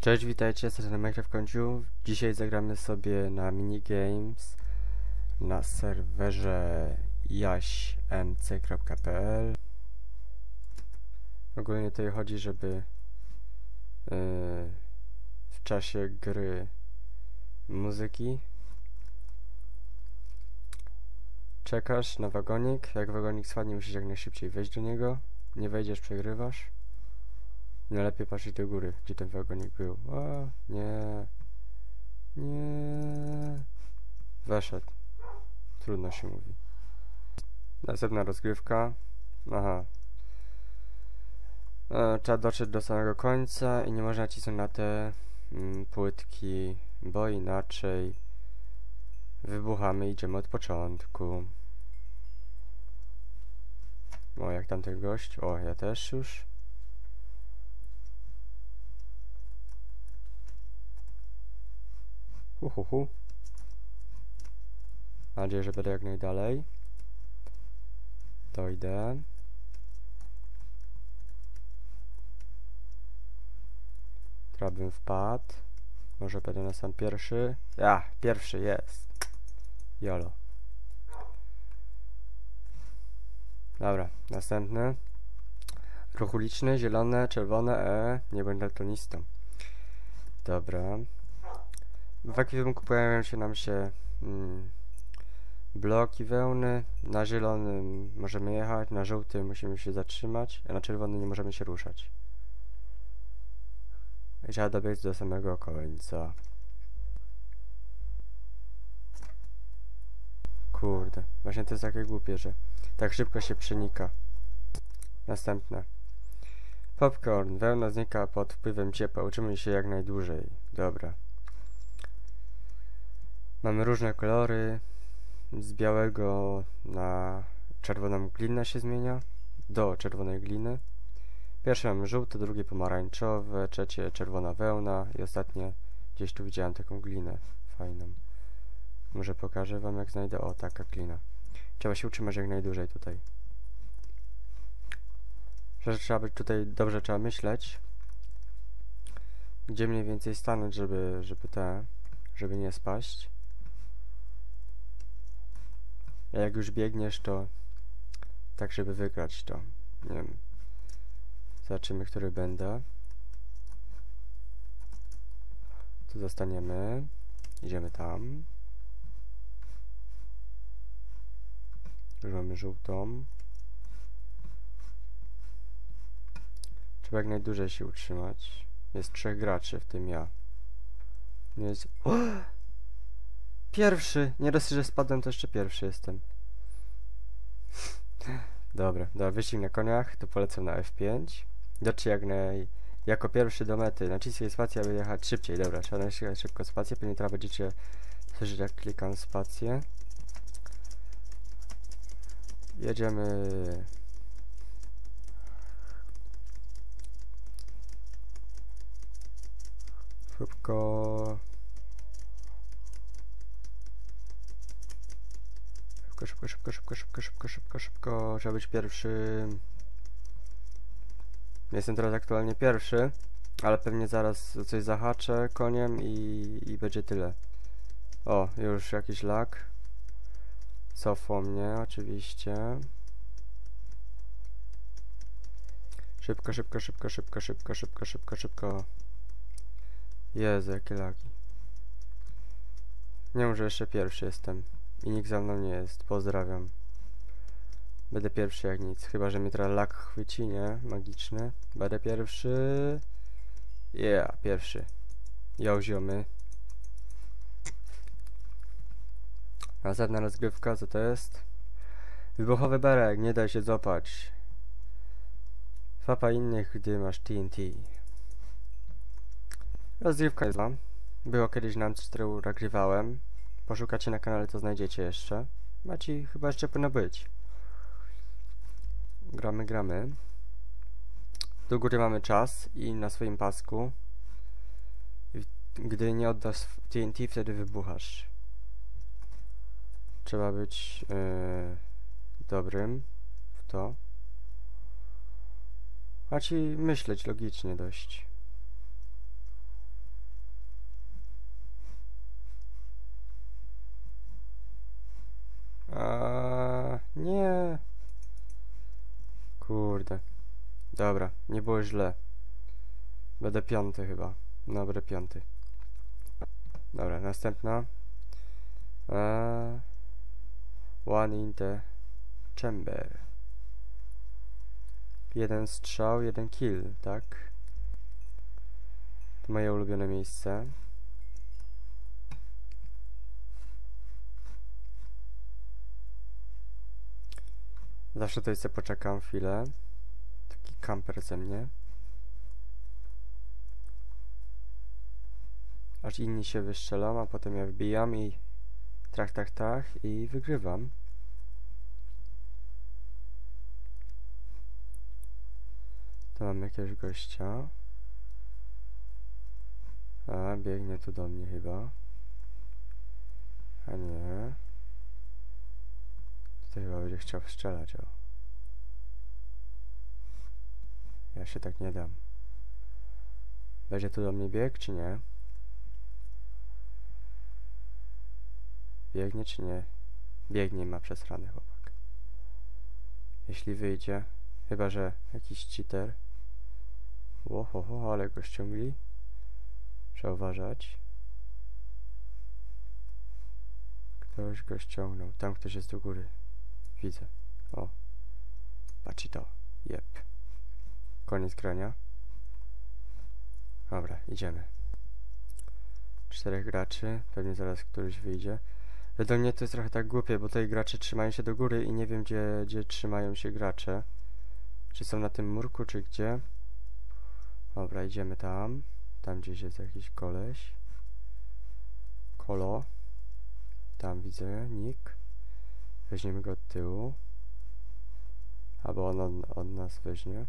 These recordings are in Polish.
Cześć, witajcie, na Minecraft Końcu. Dzisiaj zagramy sobie na minigames na serwerze jaśmc.pl Ogólnie tutaj chodzi, żeby yy, w czasie gry muzyki czekasz na wagonik. Jak wagonik spadnie, musisz jak najszybciej wejść do niego. Nie wejdziesz, przegrywasz. Najlepiej patrzeć do góry, gdzie ten wagonik był. O, nie. Nie. Weszedł. Trudno się mówi. Następna rozgrywka. Aha. E, trzeba dotrzeć do samego końca i nie można nacisnąć na te mm, płytki, bo inaczej wybuchamy i idziemy od początku. O, jak tamten gość. O, ja też już. Uhuhu. Mam nadzieję, że będę jak najdalej. Dojdę. Teraz bym wpadł. Może będę na sam pierwszy. Ja, pierwszy jest. Jolo. Dobra, następny. Ruch uliczny, zielone, czerwone, E. Nie będę daltonistą. Dobra. W ekwipunku pojawiają się nam się mm, bloki wełny. Na zielonym możemy jechać, na żółtym musimy się zatrzymać, a na czerwonym nie możemy się ruszać. I trzeba dobiec do samego końca. Kurde, właśnie to jest takie głupie, że tak szybko się przenika. Następne. Popcorn. Wełna znika pod wpływem ciepła. Uczymy się jak najdłużej. Dobra. Mamy różne kolory. Z białego na czerwoną glinę się zmienia. Do czerwonej gliny. Pierwsze mamy żółte, drugie pomarańczowe, trzecie czerwona wełna i ostatnie gdzieś tu widziałem taką glinę fajną. Może pokażę wam jak znajdę. O, taka glina. Trzeba się utrzymać jak najdłużej tutaj. Że trzeba być tutaj, dobrze trzeba myśleć. Gdzie mniej więcej stanąć, żeby, żeby te, żeby nie spaść. Jak już biegniesz, to tak, żeby wygrać to. Nie wiem. Zobaczymy, który będę. Tu zostaniemy. Idziemy tam. Już mamy żółtą. Trzeba jak najdłużej się utrzymać. Jest trzech graczy, w tym ja. Jest... O! Pierwszy! Nie dosyć, że spadłem, to jeszcze pierwszy jestem. Dobra, dobra, wyścig na koniach, to polecam na F5. Dotrzeć jak naj... Jako pierwszy do mety. Naciskaj spację, aby jechać szybciej. Dobra, trzeba naciskać szybko spację, pewnie teraz będziecie słyszeć jak klikam spację. Jedziemy... Szybko... Szybko, szybko, szybko, szybko, szybko, szybko, szybko. Trzeba być pierwszy. Jestem teraz aktualnie pierwszy, ale pewnie zaraz coś zahaczę koniem i, i będzie tyle. O, już jakiś lag. Cofło mnie, oczywiście. Szybko, szybko, szybko, szybko, szybko, szybko, szybko, szybko. Jezu, jakie lagi. Nie wiem, że jeszcze pierwszy jestem. I nikt za mną nie jest. Pozdrawiam. Będę pierwszy jak nic. Chyba, że mnie teraz lak chwyci, nie? Magiczny. Będę pierwszy. Yeah, pierwszy. Yo, ziomy. Następna rozgrywka, co to jest? Wybuchowy berek, nie daj się złapać. Fapa innych, gdy masz TNT. Rozgrywka jest wam. Było kiedyś na M4 nagrywałem. Poszukacie na kanale, to znajdziecie jeszcze. Macie chyba jeszcze powinno być. Gramy, gramy. Do góry mamy czas i na swoim pasku. Gdy nie oddasz TNT, wtedy wybuchasz. Trzeba być yy, dobrym w to. A ci myśleć logicznie dość. Dobra, nie było źle. Będę piąty chyba. Dobry, piąty. Dobra, następna. Eee, one in the chamber. Jeden strzał, jeden kill, tak? To moje ulubione miejsce. Zawsze tutaj sobie poczekam chwilę. Kamper ze mnie. Aż inni się wystrzelą, a potem ja wbijam i trach, trach, trach i wygrywam. To mam jakiegoś gościa. A, biegnie tu do mnie chyba. A nie. Tutaj chyba będzie chciał strzelać, o. Ja się tak nie dam. Będzie tu do mnie bieg, czy nie? Biegnie, czy nie? Biegnie, ma przesrany chłopak. Jeśli wyjdzie, chyba, że jakiś cheater. Łohoho, ale go ściągli. Trzeba uważać. Ktoś go ściągnął. Tam ktoś jest do góry. Widzę. O. Patrz to. Jep. Koniec grania. Dobra, idziemy. Czterech graczy. Pewnie zaraz któryś wyjdzie. Według mnie to jest trochę tak głupie, bo tutaj gracze trzymają się do góry i nie wiem, gdzie, gdzie trzymają się gracze. Czy są na tym murku, czy gdzie? Dobra, idziemy tam. Tam gdzieś jest jakiś koleś. Kolo. Tam widzę nick. Weźmiemy go od tyłu. Albo on od nas weźmie.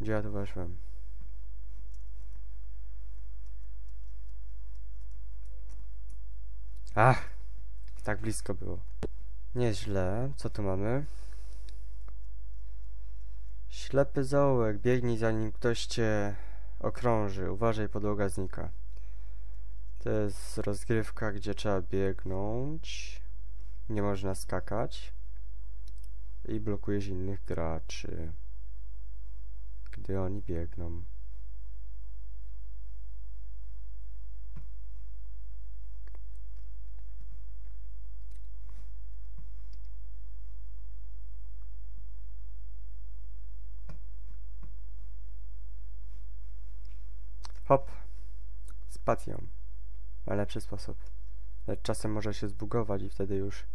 Gdzie ja tu weszłem? Ach! Tak blisko było. Nieźle. Co tu mamy? Ślepy zaułek. Biegnij zanim ktoś cię okrąży. Uważaj, podłoga znika. To jest rozgrywka, gdzie trzeba biegnąć. Nie można skakać. I blokujesz innych graczy. Gdy oni biegną. Hop. Spacją. Najlepszy sposób. Lecz czasem może się zbugować i wtedy już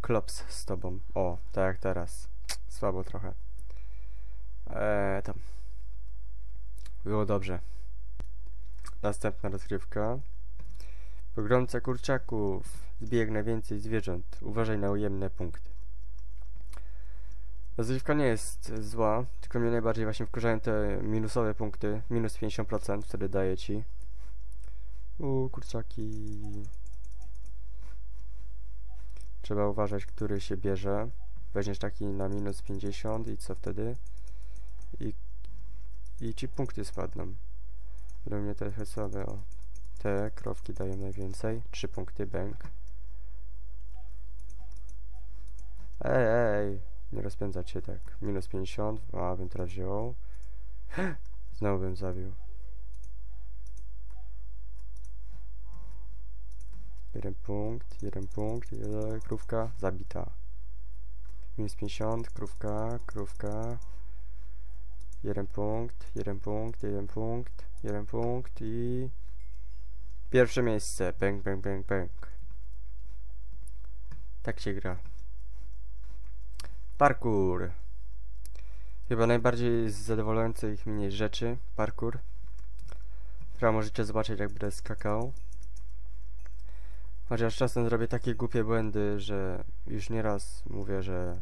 klops z tobą. O, tak jak teraz. Słabo trochę. Eee, tam. Było dobrze. Następna rozgrywka. Pogromca kurczaków. Zbijek najwięcej zwierząt. Uważaj na ujemne punkty. Rozgrywka nie jest zła, tylko mnie najbardziej właśnie wkurzają te minusowe punkty. Minus 50% wtedy daje ci. U kurczaki. Trzeba uważać, który się bierze. Weźmiesz taki na minus 50 i co wtedy? I, i ci punkty spadną. Według mnie trochę słabe. O. Te krowki dają najwięcej. 3 punkty bank. Ej, ej, nie rozpędzać się tak. Minus 50, a bym teraz wziął. Znowu bym zabił. Jeden punkt, jeden punkt, jeden, krówka, zabita. Minus 50, krówka, krówka. Jeden punkt, jeden punkt, jeden punkt, jeden punkt i... Pierwsze miejsce, bang, bang, bang, bang. Tak się gra. Parkour. Chyba najbardziej z zadowalających mnie rzeczy, parkour. Która możecie zobaczyć jak będę skakał. Chociaż czasem zrobię takie głupie błędy, że już nieraz mówię, że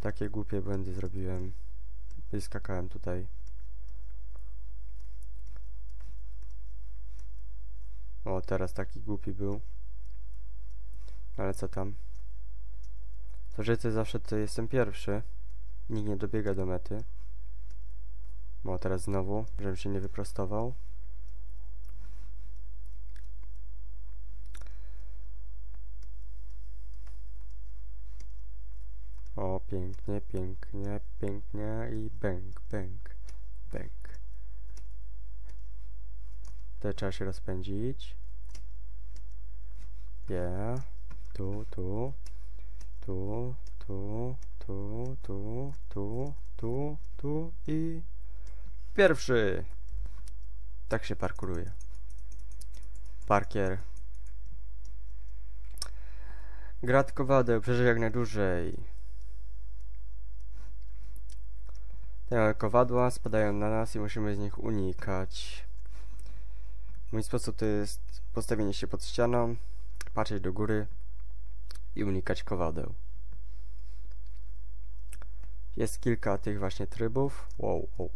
takie głupie błędy zrobiłem. I skakałem tutaj. O, teraz taki głupi był. Ale co tam? To, że zawsze tutaj jestem pierwszy. Nikt nie dobiega do mety. O, teraz znowu, żebym się nie wyprostował. O, pięknie, pięknie, pięknie i bęk, bęk, bęk. Tutaj trzeba się rozpędzić. Yeah. Tu, tu, tu, tu, tu, tu, tu, tu, tu i pierwszy. Tak się parkuruje. Parkier. Grat kowadeł, przeżyj jak najdłużej. Te kowadła spadają na nas i musimy z nich unikać. Mój sposób to jest postawienie się pod ścianą, patrzeć do góry i unikać kowadeł. Jest kilka tych właśnie trybów. Wow, wow.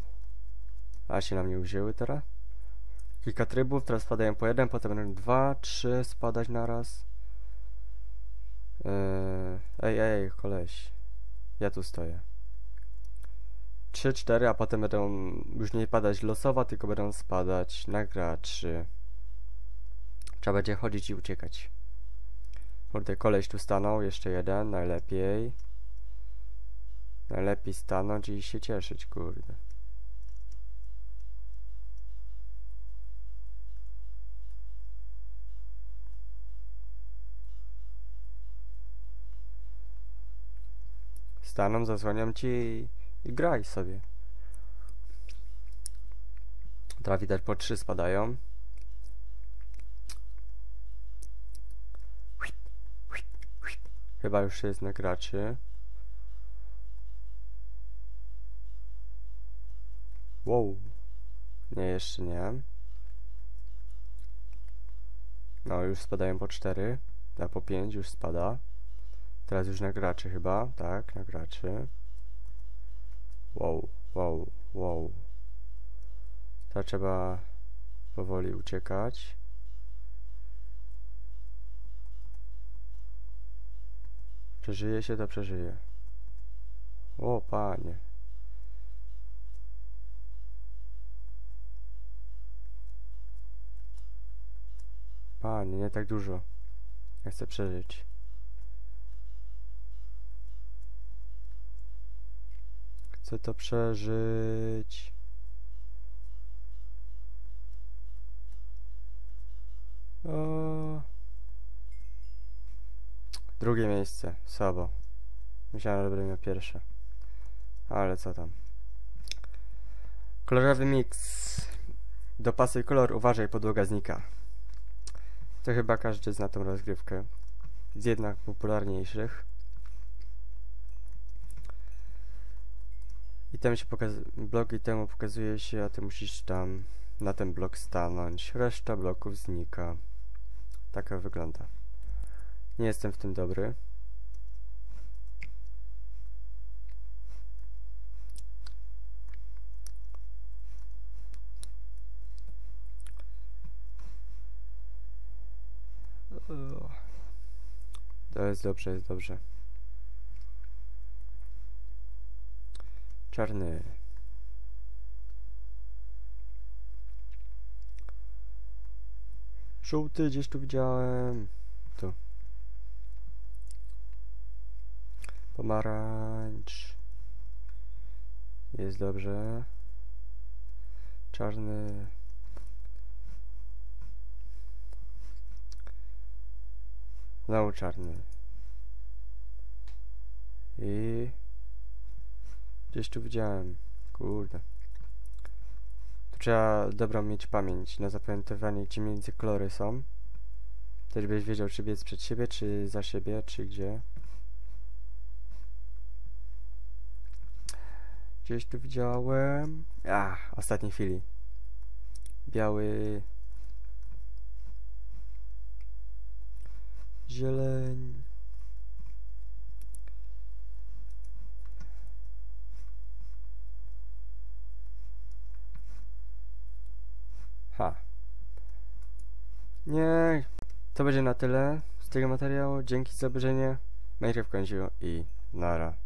A się na mnie uzięły teraz. Kilka trybów, teraz spadają po jeden, potem będą dwa, trzy spadać naraz. Yy, ej, ej, koleś. Ja tu stoję. 3, 4, a potem będą już nie padać losowo, tylko będą spadać na graczy. Trzeba będzie chodzić i uciekać. Kurde, koleś tu stanął, jeszcze jeden, najlepiej. Najlepiej stanąć i się cieszyć, kurde. Staną, zasłaniam ci i, graj sobie. Teraz widać po trzy spadają. Chyba już jest na graczy. Wow. Nie, jeszcze nie. No, już spadają po 4. A po 5 już spada. Teraz już na graczy chyba. Tak, na graczy. Wow, wow, wow. Teraz trzeba powoli uciekać. Przeżyje się, to przeżyje. O, panie. Panie, nie tak dużo. Ja chcę przeżyć. Chcę to przeżyć. O. Drugie miejsce, słabo. Myślałem, że będę miał pierwsze. Ale co tam. Kolorowy miks. Dopasuj kolor, uważaj, podłoga znika. To chyba każdy zna tą rozgrywkę. Z jednak popularniejszych. I tam się pokazuje, bloki temu pokazuje się, a ty musisz tam na ten blok stanąć. Reszta bloków znika. Taka wygląda. Nie jestem w tym dobry. To jest dobrze, jest dobrze. Czarny. Żółty gdzieś tu widziałem. Tu. Pomarańcz. Jest dobrze. Czarny. Znowu czarny. I... Gdzieś tu widziałem. Kurde. Tu trzeba dobrą mieć pamięć na zapamiętywanie, gdzie między kolory są. Też byś wiedział, czy biec przed siebie, czy za siebie, czy gdzie. Gdzieś tu widziałem. A, ostatniej chwili. Biały. Zieleń. Ha. Nie. To będzie na tyle z tego materiału. Dzięki za obejrzenie. Minecraft kończył i nara.